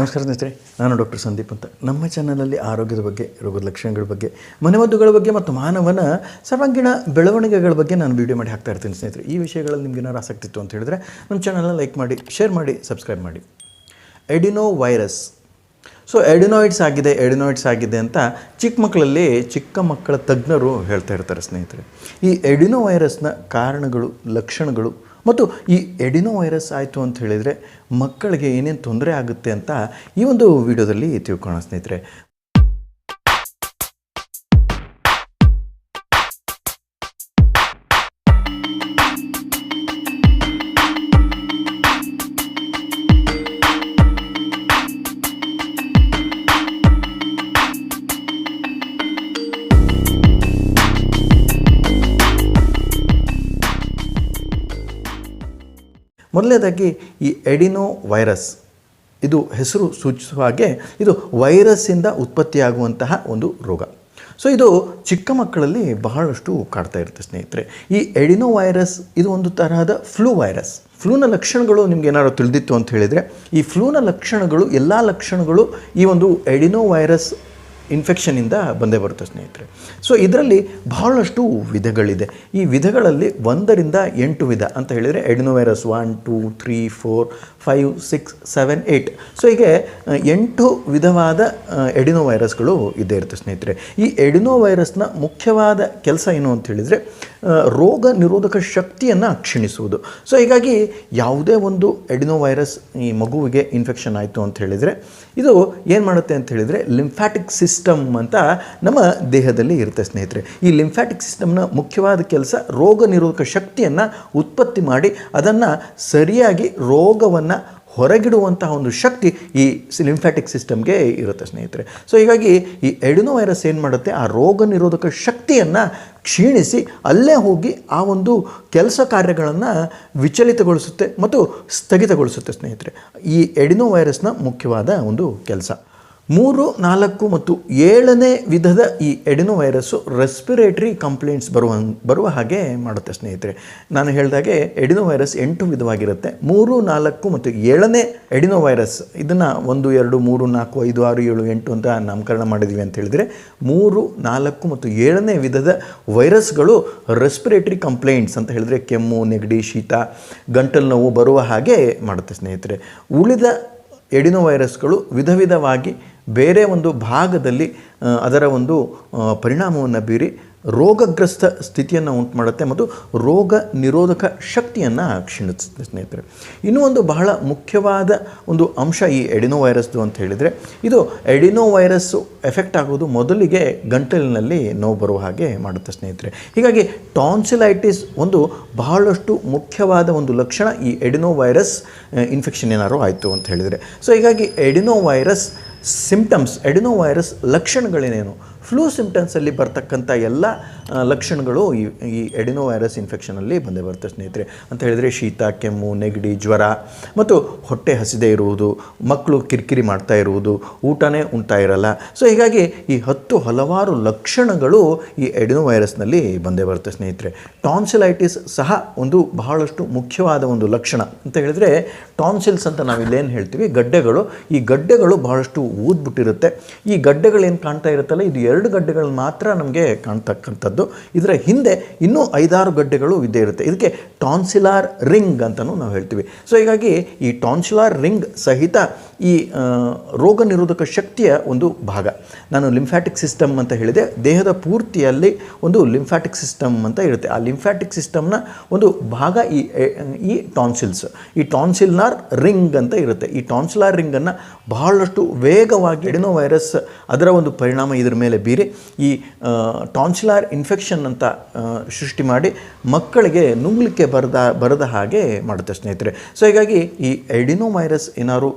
ನಮಸ್ಕಾರ ಸ್ನೇಹಿತರೆ, ನಾನು ಡಾಕ್ಟರ್ ಸಂದೀಪ್ ಅಂತ. ನಮ್ಮ ಚಾನಲಲ್ಲಿ ಆರೋಗ್ಯದ ಬಗ್ಗೆ, ರೋಗದ ಲಕ್ಷಣಗಳ ಬಗ್ಗೆ, ಮನೆಮದ್ದುಗಳ ಬಗ್ಗೆ ಮತ್ತು ಮಾನವನ ಸರ್ವಾಂಗೀಣ ಬೆಳವಣಿಗೆಗಳ ಬಗ್ಗೆ ನಾನು ವೀಡಿಯೋ ಮಾಡಿ ಹಾಕ್ತಾ ಇರ್ತೀನಿ ಸ್ನೇಹಿತರೆ. ಈ ವಿಷಯಗಳಲ್ಲಿ ನಿಮ್ಗೆ ಏನಾರು ಆಸಕ್ತಿ ಇತ್ತು ಅಂತ ಹೇಳಿದ್ರೆ ನಮ್ಮ ಚಾನಲ್ನ ಲೈಕ್ ಮಾಡಿ, ಶೇರ್ ಮಾಡಿ, ಸಬ್ಸ್ಕ್ರೈಬ್ ಮಾಡಿ. ಎಡಿನೋ ವೈರಸ್ ಸೊ, ಎಡಿನಾಯ್ಡ್ಸ್ ಆಗಿದೆ ಎಡಿನಾಯ್ಡ್ಸ್ ಆಗಿದೆ ಅಂತ ಚಿಕ್ಕ ಮಕ್ಕಳಲ್ಲಿ ಚಿಕ್ಕ ಮಕ್ಕಳ ತಜ್ಞರು ಹೇಳ್ತಾ ಇರ್ತಾರೆ ಸ್ನೇಹಿತರೆ. ಈ ಎಡಿನೋ ವೈರಸ್ನ ಕಾರಣಗಳು, ಲಕ್ಷಣಗಳು ಮತ್ತು ಈ ಎಡಿನೋ ವೈರಸ್ ಆಯಿತು ಅಂತ ಹೇಳಿದರೆ ಮಕ್ಕಳಿಗೆ ಏನೇನು ತೊಂದರೆ ಆಗುತ್ತೆ ಅಂತ ಈ ಒಂದು ವಿಡಿಯೋದಲ್ಲಿ ತಿಳ್ಕೊಳ್ಳೋಣ ಸ್ನೇಹಿತರೆ. ಮೊದಲನೇದಾಗಿ ಈ ಎಡಿನೋ ವೈರಸ್, ಇದು ಹೆಸರು ಸೂಚಿಸುವ ಹಾಗೆ ಇದು ವೈರಸ್ಸಿಂದ ಉತ್ಪತ್ತಿಯಾಗುವಂತಹ ಒಂದು ರೋಗ. ಸೊ ಇದು ಚಿಕ್ಕ ಮಕ್ಕಳಲ್ಲಿ ಬಹಳಷ್ಟು ಕಾಡ್ತಾ ಇರುತ್ತೆ ಸ್ನೇಹಿತರೆ. ಈ ಎಡಿನೋ ವೈರಸ್, ಇದು ಒಂದು ತರಹದ ಫ್ಲೂ ವೈರಸ್. ಫ್ಲೂನ ಲಕ್ಷಣಗಳು ನಿಮ್ಗೆ ಏನಾದ್ರು ತಿಳಿದಿತ್ತು ಅಂತ ಹೇಳಿದರೆ, ಈ ಫ್ಲೂನ ಲಕ್ಷಣಗಳು, ಎಲ್ಲ ಲಕ್ಷಣಗಳು ಈ ಒಂದು ಎಡಿನೋ ವೈರಸ್ ಇನ್ಫೆಕ್ಷನಿಂದ ಬಂದೇ ಬರುತ್ತೆ ಸ್ನೇಹಿತರೆ. ಸೊ ಇದರಲ್ಲಿ ಬಹಳಷ್ಟು ವಿಧಗಳಿದೆ. ಈ ವಿಧಗಳಲ್ಲಿ ಒಂದರಿಂದ ಎಂಟು ವಿಧ ಅಂತ ಹೇಳಿದರೆ adenovirus one, two three four, five, six, seven eight so ಹೀಗೆ ಎಂಟು ವಿಧವಾದ ಎಡಿನೋ ವೈರಸ್ಗಳು ಇದ್ದೇ ಇರುತ್ತೆ ಸ್ನೇಹಿತರೆ. ಈ ಎಡಿನೋ ವೈರಸ್ನ ಮುಖ್ಯವಾದ ಕೆಲಸ ಏನು ಅಂತ ಹೇಳಿದರೆ ರೋಗ ನಿರೋಧಕ ಶಕ್ತಿಯನ್ನು ಕ್ಷೀಣಿಸುವುದು. ಸೊ ಹೀಗಾಗಿ ಯಾವುದೇ ಒಂದು ಎಡಿನೋ ವೈರಸ್ ಈ ಮಗುವಿಗೆ ಇನ್ಫೆಕ್ಷನ್ ಆಯಿತು ಅಂತ ಹೇಳಿದರೆ, ಇದು ಏನು ಮಾಡುತ್ತೆ ಅಂತ ಹೇಳಿದರೆ ಲಿಂಫ್ಯಾಟಿಕ್ ಸಿಸ್ಟಮ್ ಅಂತ ನಮ್ಮ ದೇಹದಲ್ಲಿ ಇರುತ್ತೆ ಸ್ನೇಹಿತರೆ. ಈ ಲಿಂಫ್ಯಾಟಿಕ್ ಸಿಸ್ಟಮ್ನ ಮುಖ್ಯವಾದ ಕೆಲಸ ರೋಗ ನಿರೋಧಕ ಶಕ್ತಿಯನ್ನು ಉತ್ಪತ್ತಿ ಮಾಡಿ ಅದನ್ನು ಸರಿಯಾಗಿ ರೋಗವನ್ನು ಹೊರಗಿಡುವಂತಹ ಒಂದು ಶಕ್ತಿ ಈ ಲಿಂಫ್ಯಾಟಿಕ್ ಸಿಸ್ಟಮ್ಗೆ ಇರುತ್ತೆ, ಸ್ನೇಹಿತರೆ. ಸೊ ಹೀಗಾಗಿ ಈ ಎಡಿನೋ ವೈರಸ್ ಏನು ಮಾಡುತ್ತೆ? ಆ ರೋಗ ನಿರೋಧಕ ಶಕ್ತಿಯನ್ನು ಕ್ಷೀಣಿಸಿ ಅಲ್ಲೇ ಹೋಗಿ ಆ ಒಂದು ಕೆಲಸ ಕಾರ್ಯಗಳನ್ನು ವಿಚಲಿತಗೊಳಿಸುತ್ತೆ ಮತ್ತು ಸ್ಥಗಿತಗೊಳಿಸುತ್ತೆ, ಸ್ನೇಹಿತರೆ. ಈ ಎಡಿನೋ ವೈರಸ್ನ ಮುಖ್ಯವಾದ ಒಂದು ಕೆಲಸ. ಮೂರು, ನಾಲ್ಕು ಮತ್ತು ಏಳನೇ ವಿಧದ ಈ ಎಡಿನೋ ವೈರಸ್ಸು ರೆಸ್ಪಿರೇಟರಿ ಕಂಪ್ಲೇಂಟ್ಸ್ ಬರುವ ಬರುವ ಹಾಗೆ ಮಾಡುತ್ತೆ ಸ್ನೇಹಿತರೆ. ನಾನು ಹೇಳಿದಾಗೆ ಎಡಿನೋ ವೈರಸ್ ಎಂಟು ವಿಧವಾಗಿರುತ್ತೆ. ಮೂರು, ನಾಲ್ಕು ಮತ್ತು ಏಳನೇ ಎಡಿನೋ ವೈರಸ್. ಇದನ್ನು ಒಂದು, ಎರಡು, ಮೂರು, ನಾಲ್ಕು, ಐದು, ಆರು, ಏಳು, ಎಂಟು ಅಂತ ನಾಮಕರಣ ಮಾಡಿದ್ದೀವಿ ಅಂತ ಹೇಳಿದರೆ, ಮೂರು, ನಾಲ್ಕು ಮತ್ತು ಏಳನೇ ವಿಧದ ವೈರಸ್ಗಳು ರೆಸ್ಪಿರೇಟರಿ ಕಂಪ್ಲೇಂಟ್ಸ್ ಅಂತ ಹೇಳಿದರೆ ಕೆಮ್ಮು, ನೆಗಡಿ, ಶೀತ, ಗಂಟಲು ನೋವು ಬರುವ ಹಾಗೆ ಮಾಡುತ್ತೆ ಸ್ನೇಹಿತರೆ. ಉಳಿದ ಎಡಿನೋ ವೈರಸ್ಗಳು ವಿಧ ವಿಧವಾಗಿ ಬೇರೆ ಒಂದು ಭಾಗದಲ್ಲಿ ಅದರ ಒಂದು ಪರಿಣಾಮವನ್ನು ಬೀರಿ ರೋಗಗ್ರಸ್ತ ಸ್ಥಿತಿಯನ್ನು ಉಂಟು ಮಾಡುತ್ತೆ ಮತ್ತು ರೋಗ ನಿರೋಧಕ ಶಕ್ತಿಯನ್ನು ಕ್ಷೀಣಿಸುತ್ತೆ ಸ್ನೇಹಿತರೆ. ಇನ್ನೂ ಒಂದು ಬಹಳ ಮುಖ್ಯವಾದ ಒಂದು ಅಂಶ ಈ ಎಡಿನೋ ವೈರಸ್ದು ಅಂತ ಹೇಳಿದರೆ, ಇದು ಎಡಿನೋ ವೈರಸ್ಸು ಎಫೆಕ್ಟ್ ಆಗೋದು ಮೊದಲಿಗೆ ಗಂಟಲಿನಲ್ಲಿ ನೋವು ಬರುವ ಹಾಗೆ ಮಾಡುತ್ತೆ ಸ್ನೇಹಿತರೆ. ಹೀಗಾಗಿ ಟಾನ್ಸಿಲೈಟಿಸ್ ಒಂದು ಬಹಳಷ್ಟು ಮುಖ್ಯವಾದ ಒಂದು ಲಕ್ಷಣ ಈ ಎಡಿನೋ ವೈರಸ್ ಇನ್ಫೆಕ್ಷನ್ ಏನಾದ್ರು ಆಯಿತು ಅಂತ ಹೇಳಿದರೆ. ಸೊ ಹೀಗಾಗಿ ಎಡಿನೋ ವೈರಸ್ ಸಿಂಪ್ಟಮ್ಸ್ ಎಡಿನೋ ವೈರಸ್ ಲಕ್ಷಣಗಳೇನೇನು? ಫ್ಲೂ ಸಿಂಪ್ಟಮ್ಸಲ್ಲಿ ಬರ್ತಕ್ಕಂಥ ಎಲ್ಲ ಲಕ್ಷಣಗಳು ಈ ಈ ಎಡಿನೋ ವೈರಸ್ ಇನ್ಫೆಕ್ಷನಲ್ಲಿ ಬಂದೇ ಬರುತ್ತೆ ಸ್ನೇಹಿತರೆ. ಅಂತ ಹೇಳಿದರೆ ಶೀತ, ಕೆಮ್ಮು, ನೆಗಡಿ, ಜ್ವರ, ಮತ್ತು ಹೊಟ್ಟೆ ಹಸಿದೇ ಇರುವುದು, ಮಕ್ಕಳು ಕಿರಿಕಿರಿ ಮಾಡ್ತಾ ಇರುವುದು, ಊಟನೇ ಉಣ್ತಾ ಇರಲ್ಲ. ಸೊ ಹೀಗಾಗಿ ಈ ಹತ್ತು ಹಲವಾರು ಲಕ್ಷಣಗಳು ಈ ಎಡಿನೋ ವೈರಸ್ನಲ್ಲಿ ಬಂದೇ ಬರುತ್ತೆ ಸ್ನೇಹಿತರೆ. ಟಾನ್ಸಿಲೈಟಿಸ್ ಸಹ ಒಂದು ಬಹಳಷ್ಟು ಮುಖ್ಯವಾದ ಒಂದು ಲಕ್ಷಣ. ಅಂತ ಹೇಳಿದರೆ ಟಾನ್ಸಿಲ್ಸ್ ಅಂತ ನಾವು ಇಲ್ಲೇನು ಹೇಳ್ತೀವಿ, ಗಡ್ಡೆಗಳು. ಈ ಗಡ್ಡೆಗಳು ಬಹಳಷ್ಟು ಊದ್ಬಿಟ್ಟಿರುತ್ತೆ. ಈ ಗಡ್ಡೆಗಳೇನು ಕಾಣ್ತಾ ಇರುತ್ತಲ್ಲ, ಇದು ಎರಡು ಗಡ್ಡೆಗಳು ಮಾತ್ರ ನಮಗೆ ಕಾಣ್ತಕ್ಕಂಥದ್ದು. ಇದರ ಹಿಂದೆ ಇನ್ನೂ ಐದಾರು ಗಡ್ಡೆಗಳು ಇದ್ದೇ ಇರುತ್ತೆ. ಇದಕ್ಕೆ ಟಾನ್ಸಿಲಾರ್ ರಿಂಗ್ ಅಂತಲೂ ನಾವು ಹೇಳ್ತೀವಿ. ಸೊ ಹೀಗಾಗಿ ಈ ಟಾನ್ಸಿಲಾರ್ ರಿಂಗ್ ಸಹಿತ ಈ ರೋಗ ನಿರೋಧಕ ಶಕ್ತಿಯ ಒಂದು ಭಾಗ. ನಾನು ಲಿಂಫ್ಯಾಟಿಕ್ ಸಿಸ್ಟಮ್ ಅಂತ ಹೇಳಿದೆ. ದೇಹದ ಪೂರ್ತಿಯಲ್ಲಿ ಒಂದು ಲಿಂಫ್ಯಾಟಿಕ್ ಸಿಸ್ಟಮ್ ಅಂತ ಇರುತ್ತೆ. ಆ ಲಿಂಫ್ಯಾಟಿಕ್ ಸಿಸ್ಟಮ್ನ ಒಂದು ಭಾಗ ಈ ಈ ಟಾನ್ಸಿಲ್ಸ್. ಈ ಟಾನ್ಸಿಲ್ನಾರ್ ರಿಂಗ್ ಅಂತ ಇರುತ್ತೆ. ಈ ಟಾನ್ಸಿಲಾರ್ ರಿಂಗನ್ನು ಬಹಳಷ್ಟು ವೇಗವಾಗಿ ಎಡಿನೋ ವೈರಸ್ ಅದರ ಒಂದು ಪರಿಣಾಮ ಇದರ ಮೇಲೆ ಬೀರಿ, ಈ ಟಾನ್ಸಿಲಾರ್ ಇನ್ಫೆಕ್ಷನ್ ಅಂತ ಸೃಷ್ಟಿ ಮಾಡಿ ಮಕ್ಕಳಿಗೆ ನುಂಗ್ಲಿಕ್ಕೆ ಬರದ ಬರದ ಹಾಗೆ ಮಾಡುತ್ತೆ ಸ್ನೇಹಿತರೆ. ಸೊ, ಹೀಗಾಗಿ ಈ ಎಡಿನೋ ವೈರಸ್ ಏನಾದ್ರು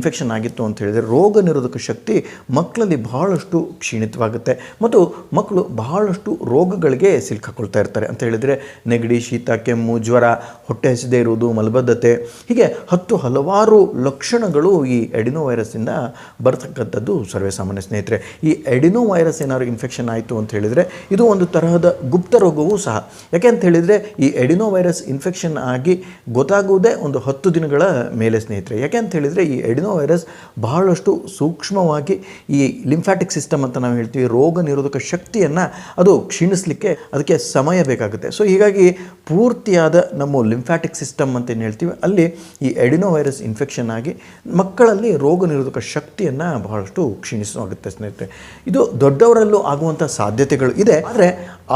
ಇನ್ಫೆಕ್ಷನ್ ಆಗಿತ್ತು ಅಂತ ಹೇಳಿದರೆ ರೋಗ ನಿರೋಧಕ ಶಕ್ತಿ ಮಕ್ಕಳಲ್ಲಿ ಬಹಳಷ್ಟು ಕ್ಷೀಣಿತವಾಗುತ್ತೆ. ಮತ್ತು ಮಕ್ಕಳು ಬಹಳಷ್ಟು ರೋಗಗಳಿಗೆ ಸಿಲ್ಕಾಕೊಳ್ತಾ ಇರ್ತಾರೆ ಅಂತ ಹೇಳಿದರೆ ನೆಗಡಿ, ಶೀತ, ಕೆಮ್ಮು, ಜ್ವರ, ಹೊಟ್ಟೆ ಹಸಿದೇ ಇರುವುದು, ಮಲಬದ್ಧತೆ. ಹೀಗೆ ಹತ್ತು ಹಲವಾರು ಲಕ್ಷಣಗಳು ಈ ಎಡಿನೋ ವೈರಸ್ಸಿಂದ ಬರ್ತಕ್ಕಂಥದ್ದು ಸರ್ವೇ ಸಾಮಾನ್ಯ ಸ್ನೇಹಿತರೆ. ಈ ಎಡಿನೋ ವೈರಸ್ ಏನಾದ್ರು ಇನ್ಫೆಕ್ಷನ್ ಆಯಿತು ಅಂತ ಹೇಳಿದರೆ ಇದು ಒಂದು ತರಹದ ಗುಪ್ತ ರೋಗವೂ ಸಹ. ಯಾಕೆ ಅಂತ ಹೇಳಿದರೆ ಈ ಎಡಿನೋ ವೈರಸ್ ಇನ್ಫೆಕ್ಷನ್ ಆಗಿ ಗೊತ್ತಾಗುವುದೇ ಒಂದು ಹತ್ತು ದಿನಗಳ ಮೇಲೆ ಸ್ನೇಹಿತರೆ. ಯಾಕೆ ಅಂತ ಹೇಳಿದರೆ ಈ ಎಡಿನೋ ವೈರಸ್ ಬಹಳಷ್ಟು ಸೂಕ್ಷ್ಮವಾಗಿ ಈ ಲಿಂಫ್ಯಾಟಿಕ್ ಸಿಸ್ಟಮ್ ಅಂತ ನಾವು ಹೇಳ್ತೀವಿ, ರೋಗ ನಿರೋಧಕ ಶಕ್ತಿಯನ್ನು ಅದು ಕ್ಷೀಣಿಸಲಿಕ್ಕೆ ಅದಕ್ಕೆ ಸಮಯ ಬೇಕಾಗುತ್ತೆ. ಸೊ ಹೀಗಾಗಿ ಪೂರ್ತಿಯಾದ ನಮ್ಮ ಲಿಂಫ್ಯಾಟಿಕ್ ಸಿಸ್ಟಮ್ ಅಂತ ಏನು ಹೇಳ್ತೀವಿ, ಅಲ್ಲಿ ಈ ಎಡಿನೋ ವೈರಸ್ ಇನ್ಫೆಕ್ಷನ್ ಆಗಿ ಮಕ್ಕಳಲ್ಲಿ ರೋಗ ನಿರೋಧಕ ಶಕ್ತಿಯನ್ನು ಬಹಳಷ್ಟು ಕ್ಷೀಣಿಸುವಾಗುತ್ತೆ ಸ್ನೇಹಿತರೆ. ಇದು ದೊಡ್ಡವರಲ್ಲೂ ಆಗುವಂಥ ಸಾಧ್ಯತೆಗಳು ಇದೆ, ಆದರೆ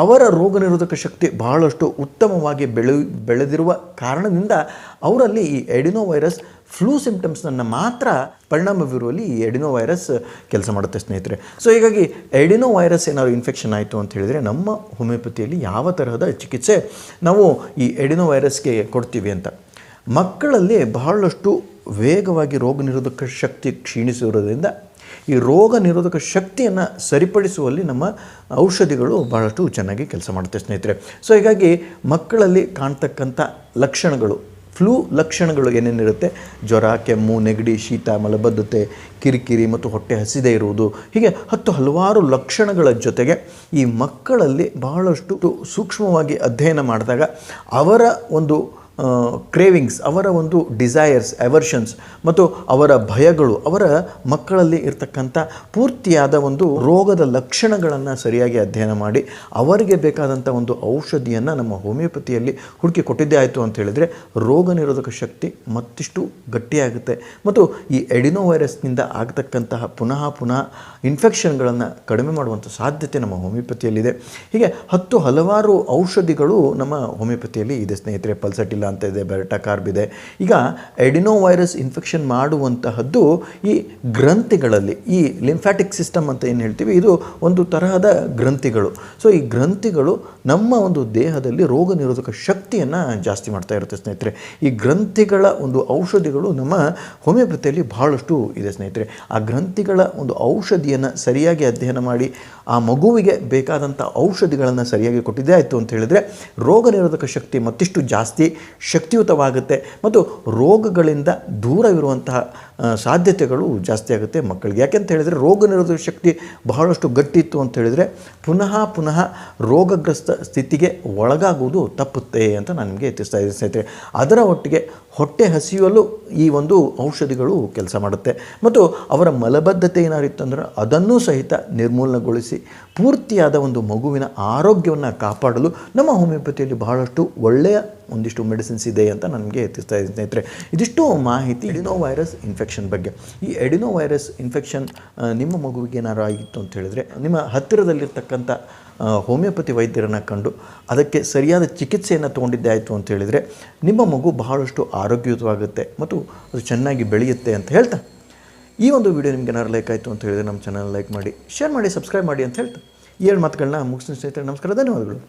ಅವರ ರೋಗ ನಿರೋಧಕ ಶಕ್ತಿ ಬಹಳಷ್ಟು ಉತ್ತಮವಾಗಿ ಬೆಳೆ, ಬೆಳೆದಿರುವ ಕಾರಣದಿಂದ ಅವರಲ್ಲಿ ಈ ಎಡಿನೋ ವೈರಸ್ ಫ್ಲೂ ಸಿಂಪ್ಟಮ್ಸ್ನನ್ನು ಮಾತ್ರ ಪರಿಣಾಮ ಬೀರುವಲ್ಲಿ ಈ ಎಡಿನೋ ವೈರಸ್ ಕೆಲಸ ಮಾಡುತ್ತೆ, ಸ್ನೇಹಿತರೆ. ಸೊ ಹೀಗಾಗಿ ಎಡಿನೋ ವೈರಸ್ ಏನಾದ್ರು ಇನ್ಫೆಕ್ಷನ್ ಆಯಿತು ಅಂತ ಹೇಳಿದರೆ ನಮ್ಮ ಹೋಮಿಯೋಪತಿಯಲ್ಲಿ ಯಾವ ತರಹದ ಚಿಕಿತ್ಸೆ ನಾವು ಈ ಎಡಿನೋ ವೈರಸ್ಗೆ ಕೊಡ್ತೀವಿ ಅಂತ. ಮಕ್ಕಳಲ್ಲಿ ಬಹಳಷ್ಟು ವೇಗವಾಗಿ ರೋಗ ನಿರೋಧಕ ಶಕ್ತಿ ಕ್ಷೀಣಿಸಿರೋದ್ರಿಂದ ಈ ರೋಗ ನಿರೋಧಕ ಶಕ್ತಿಯನ್ನು ಸರಿಪಡಿಸುವಲ್ಲಿ ನಮ್ಮ ಔಷಧಿಗಳು ಬಹಳಷ್ಟು ಚೆನ್ನಾಗಿ ಕೆಲಸ ಮಾಡುತ್ತೆ, ಸ್ನೇಹಿತರೆ. ಸೊ ಹೀಗಾಗಿ ಮಕ್ಕಳಲ್ಲಿ ಕಾಣ್ತಕ್ಕಂಥ ಲಕ್ಷಣಗಳು ಫ್ಲೂ ಲಕ್ಷಣಗಳು ಏನೇನಿರುತ್ತೆ? ಜ್ವರ, ಕೆಮ್ಮು, ನೆಗಡಿ, ಶೀತ, ಮಲಬದ್ಧತೆ, ಕಿರಿಕಿರಿ ಮತ್ತು ಹೊಟ್ಟೆ ಹಸಿದೇ ಇರುವುದು. ಹೀಗೆ ಹತ್ತು ಹಲವಾರು ಲಕ್ಷಣಗಳ ಜೊತೆಗೆ ಈ ಮಕ್ಕಳಲ್ಲಿ ಬಹಳಷ್ಟು ಸೂಕ್ಷ್ಮವಾಗಿ ಅಧ್ಯಯನ ಮಾಡಿದಾಗ ಅವರ ಒಂದು ಕ್ರೇವಿಂಗ್ಸ್ ಅವರ ಒಂದು ಡಿಸೈರ್ಸ್ ಎವರ್ಷನ್ಸ್ ಮತ್ತು ಅವರ ಭಯಗಳು, ಅವರ ಮಕ್ಕಳಲ್ಲಿ ಇರ್ತಕ್ಕಂಥ ಪೂರ್ತಿಯಾದ ಒಂದು ರೋಗದ ಲಕ್ಷಣಗಳನ್ನು ಸರಿಯಾಗಿ ಅಧ್ಯಯನ ಮಾಡಿ ಅವರಿಗೆ ಬೇಕಾದಂಥ ಒಂದು ಔಷಧಿಯನ್ನು ನಮ್ಮ ಹೋಮಿಯೋಪತಿಯಲ್ಲಿ ಹುಡುಕಿ ಕೊಟ್ಟಿದ್ದೇ ಆಯಿತು ಅಂತ ಹೇಳಿದರೆ ರೋಗ ನಿರೋಧಕ ಶಕ್ತಿ ಮತ್ತಿಷ್ಟು ಗಟ್ಟಿಯಾಗುತ್ತೆ. ಮತ್ತು ಈ ಎಡಿನೋ ವೈರಸ್ನಿಂದ ಆಗ್ತಕ್ಕಂತಹ ಪುನಃ ಪುನಃ ಇನ್ಫೆಕ್ಷನ್ಗಳನ್ನು ಕಡಿಮೆ ಮಾಡುವಂಥ ಸಾಧ್ಯತೆ ನಮ್ಮ ಹೋಮಿಯೋಪತಿಯಲ್ಲಿದೆ. ಹೀಗೆ ಹತ್ತು ಹಲವಾರು ಔಷಧಿಗಳು ನಮ್ಮ ಹೋಮಿಯೋಪತಿಯಲ್ಲಿ ಇದೆ ಸ್ನೇಹಿತರೆ ಪಲ್ಸಟಿಲ್ಲ ಅಂತ ಇದೆ ಬೆರಟಾ ಕಾರ್ಬ್ ಇದೆ. ಈಗ ಎಡಿನೋ ವೈರಸ್ ಇನ್ಫೆಕ್ಷನ್ ಮಾಡುವಂತಹದ್ದು ಈ ಗ್ರಂಥಿಗಳಲ್ಲಿ, ಈ ಲಿಂಫ್ಯಾಟಿಕ್ ಸಿಸ್ಟಮ್ ಅಂತ ಏನು ಹೇಳ್ತೀವಿ, ಇದು ಒಂದು ತರಹದ ಗ್ರಂಥಿಗಳು. ಸೊ ಈ ಗ್ರಂಥಿಗಳು ನಮ್ಮ ಒಂದು ದೇಹದಲ್ಲಿ ರೋಗ ನಿರೋಧಕ ಶಕ್ತಿಯನ್ನು ಜಾಸ್ತಿ ಮಾಡ್ತಾ ಇರುತ್ತೆ ಸ್ನೇಹಿತರೆ. ಈ ಗ್ರಂಥಿಗಳ ಒಂದು ಔಷಧಿಗಳು ನಮ್ಮ ಹೋಮಿಯೋಪತಿಯಲ್ಲಿ ಬಹಳಷ್ಟು ಇದೆ ಸ್ನೇಹಿತರೆ. ಆ ಗ್ರಂಥಿಗಳ ಒಂದು ಔಷಧಿಯನ್ನು ಸರಿಯಾಗಿ ಅಧ್ಯಯನ ಮಾಡಿ, ಆ ಮಗುವಿಗೆ ಬೇಕಾದಂಥ ಔಷಧಿಗಳನ್ನು ಸರಿಯಾಗಿ ಕೊಟ್ಟಿದ್ದೇ ಆಯಿತು ಅಂತ ಹೇಳಿದರೆ, ರೋಗ ನಿರೋಧಕ ಶಕ್ತಿ ಮತ್ತಿಷ್ಟು ಜಾಸ್ತಿ ಶಕ್ತಿಯುತವಾಗುತ್ತೆ ಮತ್ತು ರೋಗಗಳಿಂದ ದೂರವಿರುವಂತಹ ಸಾಧ್ಯತೆಗಳು ಜಾಸ್ತಿ ಆಗುತ್ತೆ ಮಕ್ಕಳಿಗೆ. ಯಾಕೆಂತ ಹೇಳಿದರೆ ರೋಗ ನಿರೋಧಕ ಶಕ್ತಿ ಬಹಳಷ್ಟು ಗಟ್ಟಿತ್ತು ಅಂತ ಹೇಳಿದರೆ ಪುನಃ ಪುನಃ ರೋಗಗ್ರಸ್ತ ಸ್ಥಿತಿಗೆ ಒಳಗಾಗುವುದು ತಪ್ಪುತ್ತೆ ಅಂತ ನಾನು ನಿಮಗೆ ತಿಳಿಸ್ತಾ ಇದ್ದೀನಿ ಸ್ನೇಹಿತರೆ. ಅದರ ಒಟ್ಟಿಗೆ ಹೊಟ್ಟೆ ಹಸಿಯಲು ಈ ಒಂದು ಔಷಧಿಗಳು ಕೆಲಸ ಮಾಡುತ್ತೆ. ಮತ್ತು ಅವರ ಮಲಬದ್ಧತೆ ಏನಾರಿತ್ತು ಇತ್ತಂದ್ರೆ ಅದನ್ನೂ ಸಹಿತ ನಿರ್ಮೂಲನೆಗೊಳಿಸಿ ಪೂರ್ತಿಯಾದ ಒಂದು ಮಗುವಿನ ಆರೋಗ್ಯವನ್ನು ಕಾಪಾಡಲು ನಮ್ಮ ಹೋಮಿಯೋಪತಿಯಲ್ಲಿ ಬಹಳಷ್ಟು ಒಳ್ಳೆಯ ಒಂದಿಷ್ಟು ಮೆಡಿಸಿನ್ಸ್ ಇದೆ ಅಂತ ನನಗೆ ತಿಳಿಸ್ತಾ ಇದ್ದೀನಿ ಸ್ನೇಹಿತರೆ. ಇದಿಷ್ಟು ಮಾಹಿತಿ ಎಡಿನೋ ವೈರಸ್ ಇನ್ಫೆಕ್ಷನ್ ಬಗ್ಗೆ. ಈ ಎಡಿನೋ ವೈರಸ್ ಇನ್ಫೆಕ್ಷನ್ ನಿಮ್ಮ ಮಗುವಿಗೆ ಏನಾದ್ರು ಆಗಿತ್ತು ಅಂತ ಹೇಳಿದರೆ ನಿಮ್ಮ ಹತ್ತಿರದಲ್ಲಿರ್ತಕ್ಕಂಥ ಹೋಮಿಯೋಪತಿ ವೈದ್ಯರನ್ನು ಕಂಡು ಅದಕ್ಕೆ ಸರಿಯಾದ ಚಿಕಿತ್ಸೆಯನ್ನು ತೊಗೊಂಡಿದ್ದೆ ಆಯಿತು ಅಂತ ಹೇಳಿದರೆ ನಿಮ್ಮ ಮಗು ಬಹಳಷ್ಟು ಆರೋಗ್ಯಯುತವಾಗುತ್ತೆ ಮತ್ತು ಅದು ಚೆನ್ನಾಗಿ ಬೆಳೆಯುತ್ತೆ ಅಂತ ಹೇಳ್ತಾ. ಈ ಒಂದು ವಿಡಿಯೋ ನಿಮ್ಗೆ ಏನಾದ್ರು ಲೈಕ್ ಆಯಿತು ಅಂತ ಹೇಳಿದರೆ ನಮ್ಮ ಚಾನಲ್ ಲೈಕ್ ಮಾಡಿ ಶೇರ್ ಮಾಡಿ ಸಬ್ಸ್ಕ್ರೈಬ್ ಮಾಡಿ ಅಂತ ಹೇಳ್ತಾ. ಎರಡು ಮಾತುಗಳನ್ನ ಮುಗಿಸ್ತೀನಿ ಸ್ನೇಹಿತರೆ, ನಮಸ್ಕಾರ, ಧನ್ಯವಾದಗಳು.